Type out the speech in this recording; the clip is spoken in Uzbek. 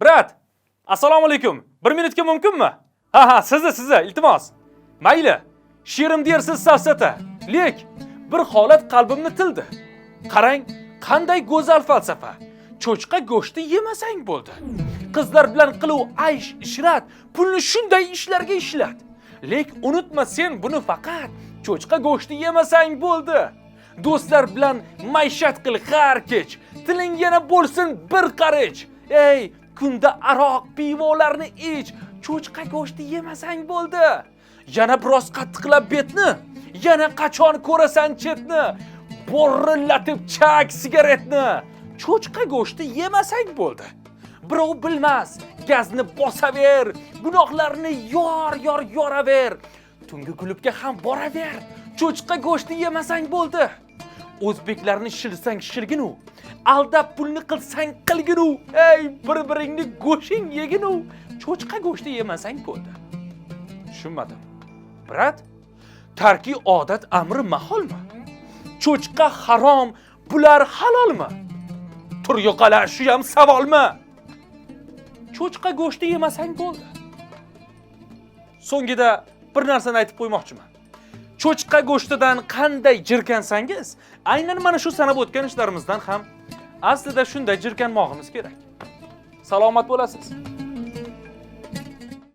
Brat, assalomu alaykum. 1 minutga mumkinmi? Ha ha, sizni sizni, iltimos. Mayli. She'rim dersiz safsata. Lek bir holat qalbimni tildi. Qarang, qanday go'zal falsafa. Cho'chqa go'shti yemasang bo'ldi. Qizlar bilan qiluv aysh ishrat, pulni shunday ishlarga ishlat. Lek unutma sen buni faqat cho'chqa go'shti yemasang bo'ldi. Do'stlar bilan maishat qil har kech. Tiling yana bo'lsin bir qarich. Ey, kunda aroq, pivolarni ich. Cho'chqa go'shti yemasang bo'ldi. Yana biroz qattiqlab betni. Yana qachon ko'rasan chetni? Bo'rillatib chak sigaretni. Cho'chqa go'shti yemasang bo'ldi. Birov bilmas, gazni bosaver, gunohlarni yor yor yoraver. Tungi klubga ham boraver. Cho'chqa go'shti yemasang bo'ldi. O'zbeklarni shilsang shilginu, aldab pulni qilsang qilginu, ey bir-biringni go'shing yeginu, cho'chqa go'shti yemasang bo'ldi. Tushunmadim. Brat, tarki odat amri maholmi? Cho'chqa harom, bular halolmi? Tur yo'qala, shu ham savolmi? Cho'chqa go'shti yemasang bo'ldi. So'ngida bir narsani aytib qo'ymoqchiman. Cho'chqa go'shtidan qanday jirkansangiz, aynan mana shu sanab o'tgan ishlarimizdan ham aslida shunday jirkanmog'imiz kerak. Salomat bo'lasiz.